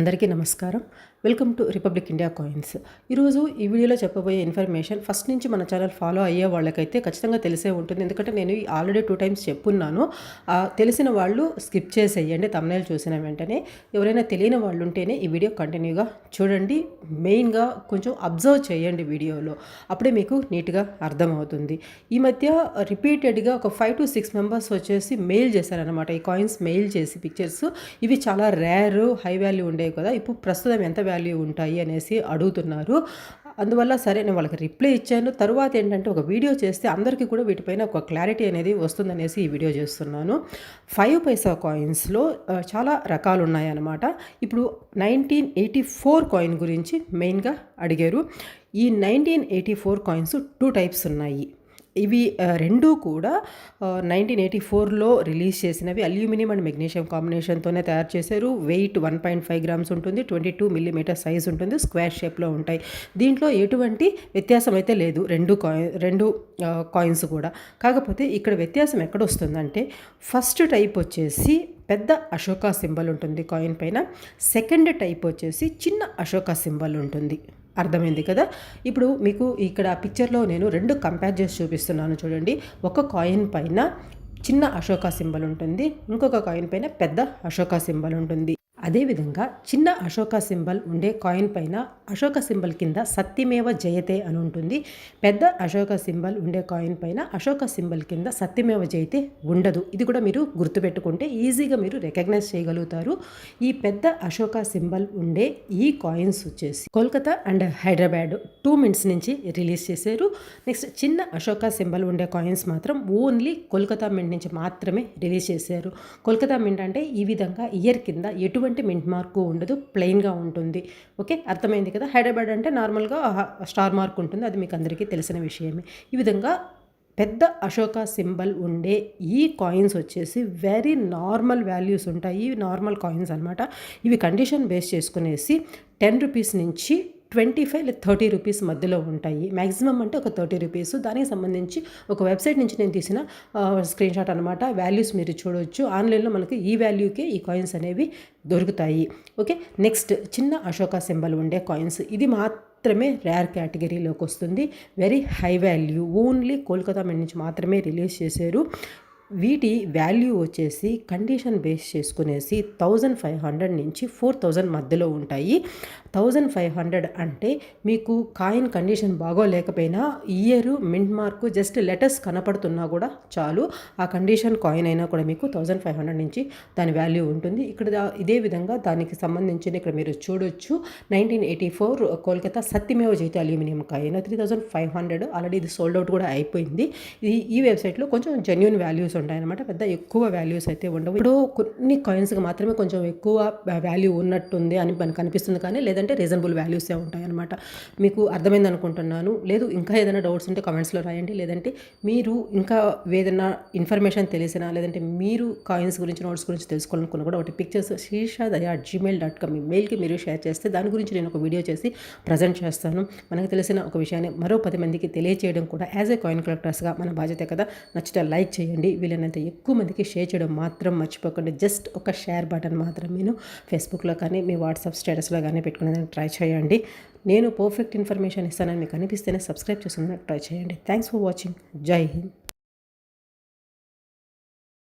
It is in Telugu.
అందరికీ నమస్కారం. Welcome to republic India coins ఈరోజు ఈ వీడియోలో చెప్పబోయే ఇన్ఫర్మేషన్ ఫస్ట్ నుంచి మన ఛానల్ ఫాలో అయ్యే వాళ్ళకైతే ఖచ్చితంగా తెలిసే ఉంటుంది. ఎందుకంటే నేను ఆల్రెడీ టూ టైమ్స్ చెప్పున్నాను. తెలిసిన వాళ్ళు స్కిప్ చేసేయండి తమ్నేల్ చూసిన వెంటనే. ఎవరైనా తెలియని వాళ్ళు ఉంటేనే ఈ వీడియో కంటిన్యూగా చూడండి. మెయిన్గా కొంచెం అబ్జర్వ్ చేయండి వీడియోలో. అప్పుడే మీకు నీట్గా అర్థమవుతుంది. ఈ మధ్య రిపీటెడ్గా ఒక ఫైవ్ టు సిక్స్ మెంబర్స్ వచ్చేసి మెయిల్ చేశారనమాట ఈ కాయిన్స్ మెయిల్ చేసి పిక్చర్స్ ఇవి చాలా రేర్ హై వాల్యూ ఉండేవి కదా ఇప్పుడు ప్రస్తుతం ఎంత వాల్యూ ఉంటాయి అనేసి అడుగుతున్నారు. అందువల్ల సరే నేను వాళ్ళకి రిప్లై ఇచ్చాను. తర్వాత ఏంటంటే ఒక వీడియో చేస్తే అందరికీ కూడా వీటిపైన ఒక క్లారిటీ అనేది వస్తుందనేసి ఈ వీడియో చేస్తున్నాను. ఫైవ్ పైసా కాయిన్స్లో చాలా రకాలు ఉన్నాయన్నమాట. ఇప్పుడు నైన్టీన్ ఎయిటీ ఫోర్ కాయిన్ గురించి మెయిన్గా అడిగారు. ఈ nineteen eighty four coins two types ఉన్నాయి. ఇవి రెండూ కూడా నైన్టీన్ ఎయిటీ ఫోర్లో రిలీజ్ చేసినవి. అల్యూమినియం అండ్ మెగ్నీషియం కాంబినేషన్తోనే తయారు చేశారు. Weight one point five grams ఉంటుంది. ట్వంటీ టూ మిల్లీమీటర్ సైజ్ ఉంటుంది. స్క్వేర్ షేప్లో ఉంటాయి. దీంట్లో ఎటువంటి వ్యత్యాసం అయితే లేదు. రెండు కాయిన్ రెండు కాయిన్స్ కూడా. కాకపోతే ఇక్కడ వ్యత్యాసం ఎక్కడ వస్తుందంటే ఫస్ట్ టైప్ వచ్చేసి పెద్ద అశోక సింబల్ ఉంటుంది కాయిన్ పైన. సెకండ్ టైప్ వచ్చేసి చిన్న అశోక సింబల్ ఉంటుంది. అర్థమైంది కదా? ఇప్పుడు మీకు ఇక్కడ పిక్చర్లో నేను రెండు కంపేర్ చేసి చూపిస్తున్నాను చూడండి. ఒక కాయిన్ పైన చిన్న అశోక సింబల్ ఉంటుంది. ఇంకొక కాయిన్ పైన పెద్ద అశోక సింబల్ ఉంటుంది. అదేవిధంగా చిన్న అశోక సింబల్ ఉండే కాయిన్ పైన అశోక సింబల్ కింద సత్యమేవ జయతే అని ఉంటుంది. పెద్ద అశోక సింబల్ ఉండే కాయిన్ పైన అశోక సింబల్ కింద సత్యమేవ జయతే ఉండదు. ఇది కూడా మీరు గుర్తుపెట్టుకుంటే ఈజీగా మీరు రికగ్నైజ్ చేయగలుగుతారు. ఈ పెద్ద అశోక సింబల్ ఉండే ఈ కాయిన్స్ వచ్చేసి Kolkata and Hyderabad two mints నుంచి రిలీజ్ చేశారు. నెక్స్ట్ చిన్న అశోక సింబల్ ఉండే కాయిన్స్ మాత్రం ఓన్లీ కోల్కతా మింట్ నుంచి మాత్రమే రిలీజ్ చేశారు. కోల్కతా మింట్ అంటే ఈ విధంగా ఇయర్ కింద ఎటువంటి మింట్ మార్కు ఉండదు ప్లెయిన్గా ఉంటుంది. ఓకే? అర్థమైంది కదా? హైదరాబాద్ అంటే నార్మల్గా స్టార్ మార్క్ ఉంటుంది. అది మీకు అందరికీ తెలిసిన విషయమే. ఈ విధంగా పెద్ద అశోక సింబల్ ఉండే ఈ కాయిన్స్ వచ్చేసి వెరీ నార్మల్ వాల్యూస్ ఉంటాయి. ఈ నార్మల్ కాయిన్స్ అనమాట ఇవి కండిషన్ బేస్ చేసుకునేసి టెన్ రూపీస్ నుంచి ట్వంటీ ఫైవ్ లేదా థర్టీ రూపీస్ మధ్యలో ఉంటాయి. మ్యాక్సిమం అంటే ఒక థర్టీ రూపీస్. దానికి సంబంధించి ఒక వెబ్సైట్ నుంచి నేను తీసిన స్క్రీన్ షాట్ అనమాట వాల్యూస్ మీరు చూడవచ్చు ఆన్లైన్లో మనకి ఈ వాల్యూకే ఈ కాయిన్స్ అనేవి దొరుకుతాయి. ఓకే? నెక్స్ట్ చిన్న అశోక సింబల్ ఉండే కాయిన్స్. ఇది మాత్రమే రేర్ కేటగిరీలోకి వస్తుంది. Very high value. Only Kolkata మీద నుంచి మాత్రమే రిలీజ్ చేశారు. వీటి వాల్యూ వచ్చేసి కండిషన్ బేస్ చేసుకునేసి థౌజండ్ ఫైవ్ హండ్రెడ్ నుంచి ఫోర్ థౌజండ్ మధ్యలో ఉంటాయి. థౌజండ్ ఫైవ్ హండ్రెడ్ అంటే మీకు coin condition బాగోలేకపోయినా year mint mark just letters కనపడుతున్నా కూడా చాలు. ఆ కండిషన్ కాయిన్ అయినా కూడా మీకు థౌజండ్ ఫైవ్ హండ్రెడ్ నుంచి దాని వాల్యూ ఉంటుంది. ఇక్కడ దా- ఇదే విధంగా దానికి సంబంధించిన ఇక్కడ మీరు చూడొచ్చు. నైన్టీన్ ఎయిటీ ఫోర్ కోల్కతా సత్యమేవ జైతే aluminium coin three thousand five hundred. Already ఇది సోల్డ్ అవుట్ కూడా అయిపోయింది. ఇది ఈ వెబ్సైట్లో కొంచెం జెన్యున్ వాల్యూస్ ఉంటాయన్నమాట. పెద్ద ఎక్కువ వాల్యూస్ అయితే ఉండవు. ఇప్పుడు కొన్ని కాయిన్స్కి మాత్రమే కొంచెం ఎక్కువ వాల్యూ ఉన్నట్టుంది అని మనకు అనిపిస్తుంది కానీ లేదంటే రీజనబుల్ వాల్యూసే ఉంటాయన్నమాట. మీకు అర్థమైంది అనుకుంటున్నాను. లేదు ఇంకా ఏదైనా డౌట్స్ ఉంటే కామెంట్స్లో రాయండి. లేదంటే మీరు ఇంకా ఏదైనా ఇన్ఫర్మేషన్ తెలిసినా లేదంటే మీరు కాయిన్స్ గురించి నోట్స్ గురించి తెలుసుకోవాలనుకున్న కూడా ఒకటి పిక్చర్స్ శీర్షాదయ జీమెయిల్ డాట్ కామ్ ఈ మెయిల్కి మీరు షేర్ చేస్తే దాని గురించి నేను ఒక వీడియో చేసి ప్రజెంట్ చేస్తాను. మనకు తెలిసిన ఒక విషయాన్ని మరో పది మందికి తెలియచేయడం కూడా యాజ్ ఏ కాయిన్ కలెక్టర్స్గా మన బాధ్యత కదా. నచ్చితే లైక్ చేయండి. వీలైనంత ఎక్కువ మందికి షేర్ చేయడం మాత్రం మర్చిపోకండి. జస్ట్ ఒక షేర్ బటన్ మాత్రం నేను ఫేస్బుక్లో కానీ మీ వాట్సాప్ స్టేటస్లో కానీ పెట్టుకున్నాను పెట్టుకునేదానికి ట్రై చేయండి. నేను పర్ఫెక్ట్ ఇన్ఫర్మేషన్ ఇస్తానని మీకు అనిపిస్తేనే సబ్స్క్రైబ్ చేసుకుని ట్రై చేయండి. Thanks for watching Jai Hind